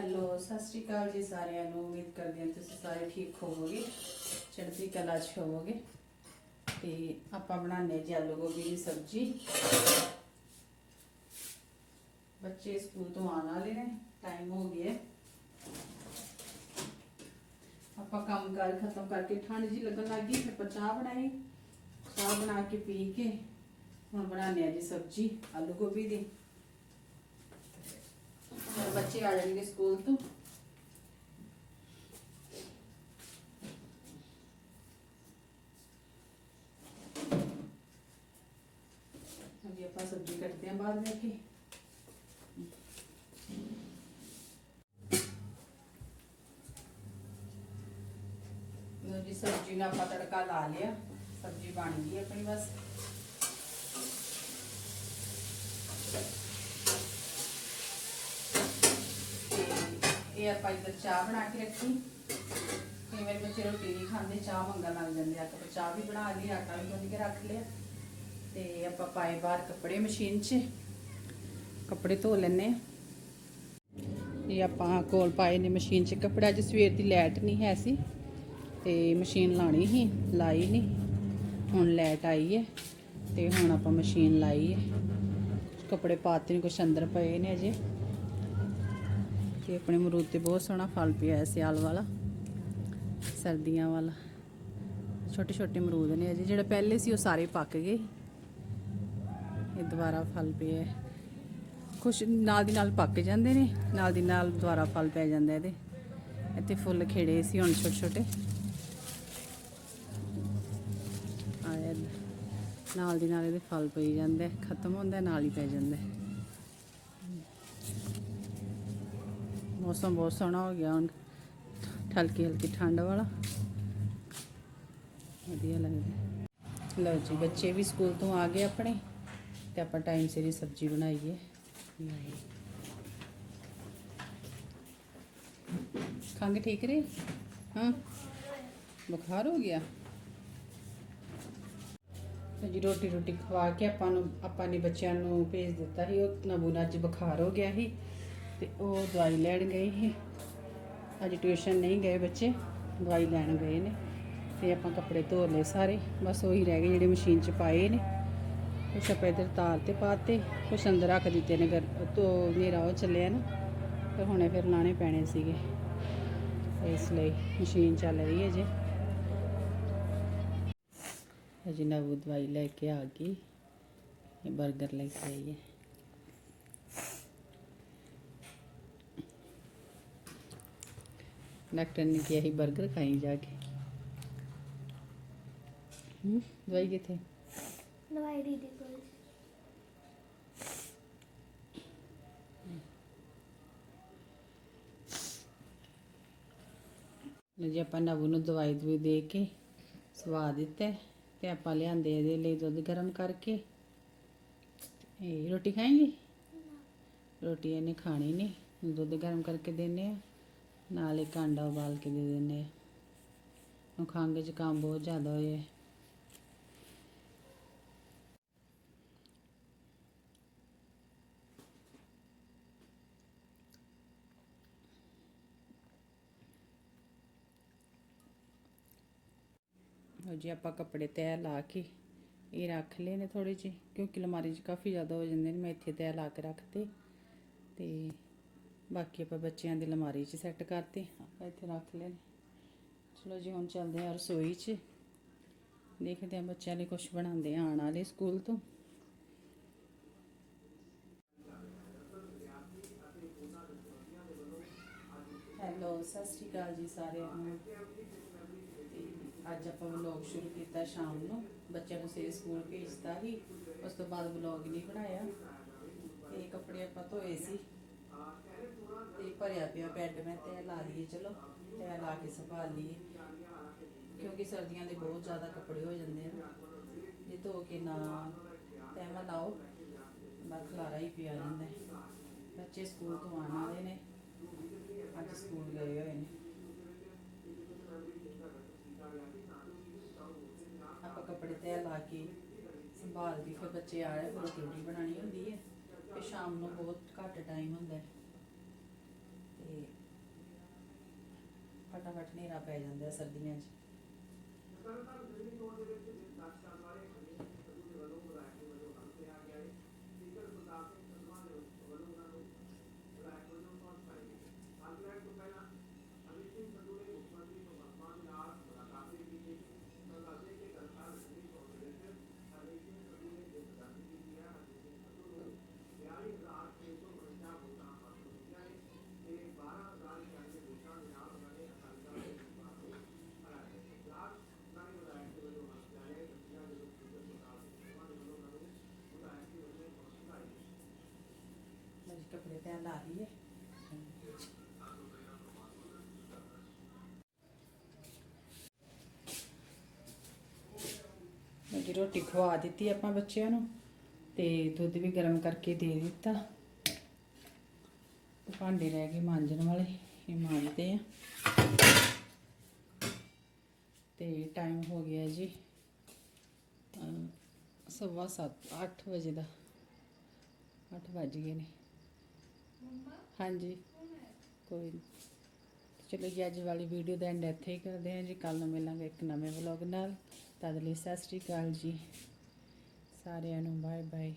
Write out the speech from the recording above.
Hello, ਸਤਿ ਸ਼੍ਰੀ ਅਕਾਲ ਜੀ ਸਾਰਿਆਂ ਨੂੰ। ਉਮੀਦ ਕਰਦੀ ਹਾਂ ਤੁਸੀਂ ਸਾਰੇ ਠੀਕ ਹੋਵੋਗੇ। ਚੜ੍ਹਦੀ ਕਲਾ 'ਚ ਹੋਵੋਗੇ। ਤੇ ਆਪਾਂ ਬਣਾਉਂਦੇ ਹਾਂ ਜੀ ਆਲੂ ਗੋਭੀ ਦੀ ਸਬਜ਼ੀ। ਬੱਚੇ ਸਕੂਲ ਤੋਂ ਆਉਣ ਵਾਲੇ ਨੇ ਟਾਈਮ ਹੋ ਗਿਆ ਆਪਾਂ ਕੰਮ ਕਾਰ ਖਤਮ ਕਰਕੇ ਠੰਡ ਜੀ ਲੱਗਣ ਲੱਗੀ ਫਿਰ ਆਪਾਂ ਚਾਹ ਬਣਾਈ। ਚਾਹ ਬਣਾ ਕੇ ਪੀ ਕੇ ਹੁਣ ਬਣਾਉਂਦੇ ਹਾਂ ਜੀ ਸਬਜ਼ੀ, ਆਲੂ ਗੋਭੀ ਦੀ। ਹੁਣ ਬੱਚੇ ਆ ਜਾਣਗੇ ਸਕੂਲ ਤੋਂ ਅਭੀ ਆਪਾਂ ਸਬਜ਼ੀ ਕੱਟਦੇ ਹਾਂ ਬਾਅਦ ਵਿੱਚ ਹੀ ਲੋ ਜੀ ਸਬਜ਼ੀ ਨੂੰ ਆਪਾਂ ਤੜਕਾ ਲਾ ਲਿਆ ਸਬਜ਼ੀ ਬਣ ਗਈ ਆਪਣੀ ਬਸ ਆਪਾਂ ਇੱਧਰ ਚਾਹ ਬਣਾ ਕੇ ਰੱਖੀ। ਕਈ ਵਾਰੀ ਬੱਚੇ ਰੋਟੀ ਨਹੀਂ ਖਾਂਦੇ, ਚਾਹ ਮੰਗਣ ਲੱਗ ਜਾਂਦੇ ਆ। ਤਾਂ ਚਾਹ ਵੀ ਬਣਾ ਲਈ, ਆਟਾ ਵੀ ਗੁੰਨ ਕੇ ਰੱਖ ਲਿਆ। ਤੇ ਆਪਾਂ ਪਾਏ ਬਾਹਰ ਕੱਪੜੇ ਮਸ਼ੀਨ 'ਚ। ਕੱਪੜੇ ਧੋ ਲੈਣੇ ਆ। ਇਹ ਆਪਾਂ ਕੋਲ ਪਾਏ ਨੇ ਮਸ਼ੀਨ 'ਚ ਕੱਪੜਾ। ਅੱਜ ਸਵੇਰ ਦੀ ਲਾਈਟ ਨਹੀਂ ਹੈ ਸੀ। ਤੇ ਮਸ਼ੀਨ ਲਾਣੀ ਸੀ, ਲਾਈ ਨਹੀਂ। ਹੁਣ ਲਾਈਟ ਆਈ ਹੈ ਤੇ ਹੁਣ ਆਪਾਂ ਮਸ਼ੀਨ ਲਾਈ ਹੈ। ਕੱਪੜੇ ਪਾਤੇ ਨੇ, ਕੁਛ ਅੰਦਰ ਪਏ ਨੇ ਅਜੇ। ਤੇ ਆਪਣੇ ਅਮਰੂਦ ਤੇ ਬਹੁਤ ਸੋਹਣਾ ਫਲ ਪਿਆ ਹੈ, ਸਿਆਲ ਵਾਲਾ, ਸਰਦੀਆਂ ਵਾਲਾ। ਛੋਟੇ ਛੋਟੇ ਮਰੂਦ ਨੇ ਅਜੇ, ਜਿਹੜੇ ਪਹਿਲੇ ਸੀ ਉਹ ਸਾਰੇ ਪੱਕ ਗਏ। ਇਹ ਦੁਬਾਰਾ ਫਲ ਪਿਆ ਹੈ। ਕੁਛ ਨਾਲ ਦੀ ਨਾਲ ਪੱਕ ਜਾਂਦੇ ਨੇ, ਨਾਲ ਦੀ ਨਾਲ ਦੁਬਾਰਾ ਫਲ ਪੈ ਜਾਂਦਾ ਇਹਦੇ। ਇੱਥੇ ਫੁੱਲ ਖਿੜੇ ਸੀ ਹੁਣ ਛੋਟੇ ਛੋਟੇ। ਆਇਆ, ਨਾਲ ਦੀ ਨਾਲ ਇਹਦੇ ਫਲ ਪਈ ਜਾਂਦੇ ਖਤਮ ਹੁੰਦਾ, ਨਾਲ ਹੀ ਪੈ ਜਾਂਦਾ ਮੌਸਮ ਬਹੁਤ ਸੋਹਣਾ ਹੋ ਗਿਆ ਹੁਣ। ਹਲਕੀ ਹਲਕੀ ਠੰਡ ਵਾਲਾ। ਵਧੀਆ ਲੱਗਦਾ। ਲਓ ਜੀ, ਬੱਚੇ ਵੀ ਸਕੂਲ ਤੋਂ ਆ ਗਏ ਆਪਣੇ ਤੇ ਆਪਾਂ ਟਾਈਮ ਸਿਰ ਹੀ ਸਬਜ਼ੀ ਬਣਾਈਏ। ਖੰਗ ਠੀਕ ਰਹੀ? ਹਾਂ? ਬੁਖਾਰ ਹੋ ਗਿਆ? ਤੇ ਜੀ, ਰੋਟੀ ਰੋਟੀ ਖਵਾ ਕੇ ਆਪਾਂ ਨੂੰ ਆਪਾਂ ਨੇ ਬੱਚਿਆਂ ਨੂੰ ਭੇਜ ਦਿੱਤਾ ਸੀ, ਉਹ ਨਬੂ ਅੱਜ ਬੁਖਾਰ ਹੋ ਗਿਆ ਸੀ। ਤੇ ਉਹ ਦਵਾਈ ਲੈਣ ਗਏ ਸੀ। ਅੱਜ ਟਿਊਸ਼ਨ ਨਹੀਂ ਗਏ ਬੱਚੇ, ਦਵਾਈ ਲੈਣ ਗਏ ਨੇ ਤੇ ਆਪਾਂ ਕੱਪੜੇ ਧੋ ਲਏ ਸਾਰੇ। ਬਸ ਉਹੀ ਰਹਿ ਗਏ ਜਿਹੜੇ ਮਸ਼ੀਨ 'ਚ ਪਾਏ ਨੇ। ਕੁਛ ਆਪਾਂ ਇੱਧਰ ਤਾਰ ਤੇ ਪਾਤੇ ਕੁਛ ਅੰਦਰ ਰੱਖ ਦਿੱਤੇ ਨੇ ਗਰ ਤੋਂ ਹਨੇਰਾ ਉਹ ਚੱਲਿਆ ਨਾ, ਤੇ ਹੁਣੇ ਫਿਰ ਲਾਣੇ ਪੈਣੇ ਸੀਗੇ। ਇਸ ਲਈ ਮਸ਼ੀਨ ਚੱਲ ਰਹੀ ਹੈ ਜੇ ਅਜੀ ਨਵੂ ਦਵਾਈ ਲੈ ਕੇ ਆ ਗਈ। ਇਹ 버ਗਰ ਲੈ ਕੇ ਆਈ ਹੈ। ਡਾਕਟਰ ਨੇ ਕਿਹਾ ਸੀ 버ਗਰ ਖਾਈ ਜਾ ਕੇ। ਹੂੰ ਦਵਾਈ ਕਿੱਥੇ? ਦਵਾਈ ਦੀਦੀ ਕੋਲ ਜੀ। ਆਪਾਂ ਨਵੂ ਨੂੰ ਦਵਾਈ ਦਵਾਈ ਦੇ ਕੇ ਸਵਾ ਦਿੱਤਾ ਤੇ ਆਪਾਂ ਲਿਆਂਦੇ ਇਹਦੇ ਲਈ ਦੁੱਧ ਗਰਮ ਕਰਕੇ। ਇਹ ਰੋਟੀ ਖਾਏਂਗੀ? ਰੋਟੀ ਇਹਨੇ ਖਾਣੀ ਨਹੀਂ ਦੁੱਧ ਗਰਮ ਕਰਕੇ ਦਿੰਨੇ ਆ ਨਾਲ ਇੱਕ ਆਂਡਾ ਉਬਾਲ ਕੇ ਦੇ ਦਿੰਨੇ ਆ। ਉਹ ਖੰਘ ਜ਼ੁਕਾਮ ਬਹੁਤ ਜ਼ਿਆਦਾ ਹੋਇਆ। ਹੈ ਲਓ ਜੀ, ਆਪਾਂ ਕੱਪੜੇ ਤੈਅ ਲਾ ਕੇ ਇਹ ਰੱਖ ਲਏ ਨੇ ਥੋੜੇ ਜਿਹੇ, ਕਿਉਂਕਿ ਅਲਮਾਰੀ 'ਚ ਕਾਫੀ ਜ਼ਿਆਦਾ ਹੋ ਜਾਂਦੇ ਨੇ, ਮੈਂ ਇੱਥੇ ਤੈਅ ਲਾ ਕੇ ਰੱਖਤੇ। ਤੇ ਬਾਕੀ ਆਪਾਂ ਬੱਚਿਆਂ ਦੀ ਅਲਮਾਰੀ 'ਚ ਸੈੱਟ ਕਰਤੇ, ਆਪਾਂ ਇੱਥੇ ਰੱਖ ਲਏ ਨੇ ਚਲੋ ਜੀ, ਹੁਣ ਚੱਲਦੇ ਹਾਂ ਰਸੋਈ 'ਚ। ਦੇਖਦੇ ਹਾਂ ਬੱਚਿਆਂ ਲਈ ਕੁਝ ਬਣਾਉਂਦੇ ਆ ਆਉਣ ਵਾਲੇ ਸਕੂਲ ਤੋਂ। ਹੈਲੋ, ਸਤਿ ਸ਼੍ਰੀ ਅਕਾਲ ਜੀ ਸਾਰਿਆਂ ਨੂੰ। ਅੱਜ ਆਪਾਂ ਵਲੌਗ ਸ਼ੁਰੂ ਕੀਤਾ ਸ਼ਾਮ ਨੂੰ। ਬੱਚਿਆਂ ਨੂੰ ਸਵੇਰੇ ਸਕੂਲ ਭੇਜਤਾ ਸੀ, ਉਸ ਤੋਂ ਬਾਅਦ ਵਲੌਗ ਨਹੀਂ ਬਣਾਇਆ। ਇਹ ਕੱਪੜੇ ਆਪਾਂ ਧੋਏ ਸੀ। ਭਰਿਆ ਪਿਆ ਬੈੱਡ ਮੈਂ ਤੇ ਲਾ ਲਈਏ, ਚਲੋ, ਤੇ ਲਾ ਕੇ ਸੰਭਾਲ ਲਈਏ। ਕਿਉਂਕਿ ਸਰਦੀਆਂ ਦੇ ਬਹੁਤ ਜ਼ਿਆਦਾ ਕੱਪੜੇ ਹੋ ਜਾਂਦੇ ਆ। ਜੇ ਧੋ ਕੇ ਨਾ ਤੈਮਾ ਲਾਓ, ਬਸ ਖਲਾਰਾ ਹੀ ਪਿਆ ਜਾਂਦਾ ਬੱਚੇ ਸਕੂਲ ਤੋਂ ਆਉਣ ਵਾਲੇ ਨੇ, ਅੱਜ ਸਕੂਲ ਗਏ ਹੋਏ ਨੇ। ਆਪਾਂ ਕੱਪੜੇ ਤੈਅ ਲਾ ਕੇ ਸੰਭਾਲ ਕੇ ਫਿਰ ਬੱਚੇ ਆ ਰਹੇ, ਫਿਰ ਰੋਟੀ ਰੂਟੀ ਬਣਾਉਣੀ ਹੁੰਦੀ ਹੈ। ਤੇ ਸ਼ਾਮ ਨੂੰ ਬਹੁਤ ਘੱਟ ਟਾਈਮ ਹੁੰਦਾ ਹੈ ਤੇ ਫਟਾਫਟ ਹਨੇਰਾ ਪੈ ਜਾਂਦਾ ਸਰਦੀਆਂ 'ਚ। ਮੈਂ ਕੱਪੜੇ ਤੇ ਲਾ ਲਈਏ। ਮੈਂ ਰੋਟੀ ਖਵਾ ਦਿੱਤੀ ਆਪਾਂ ਬੱਚਿਆਂ ਨੂੰ ਤੇ ਦੁੱਧ ਵੀ ਗਰਮ ਕਰਕੇ ਦੇ ਦਿੱਤਾ। ਭਾਂਡੇ ਰਹਿ ਗਏ ਮਾਂਜਣ ਵਾਲੇ, ਇਹ ਮਾਂਜਦੇ ਆ। ਤੇ ਟਾਈਮ ਹੋ ਗਿਆ ਜੀ ਸਵਾ ਸੱਤ 8 ਵਜੇ ਦਾ। 8 ਵੱਜ ਗਏ ਨੇ। ਹਾਂਜੀ। ਕੋਈ ਨਹੀਂ ਚਲੋ ਜੀ, ਅੱਜ ਵਾਲੀ ਵੀਡੀਓ ਦਾ ਐਂਡ ਇੱਥੇ ਹੀ ਕਰਦੇ ਹਾਂ ਜੀ। ਕੱਲ ਨੂੰ ਮਿਲਾਂਗੇ ਇੱਕ ਨਵੇਂ ਵਲੌਗ ਨਾਲ। ਤਦ ਲਈ ਸਤਿ ਸ੍ਰੀ ਅਕਾਲ ਜੀ। ਸਾਰਿਆਂ ਨੂੰ ਬਾਏ ਬਾਏ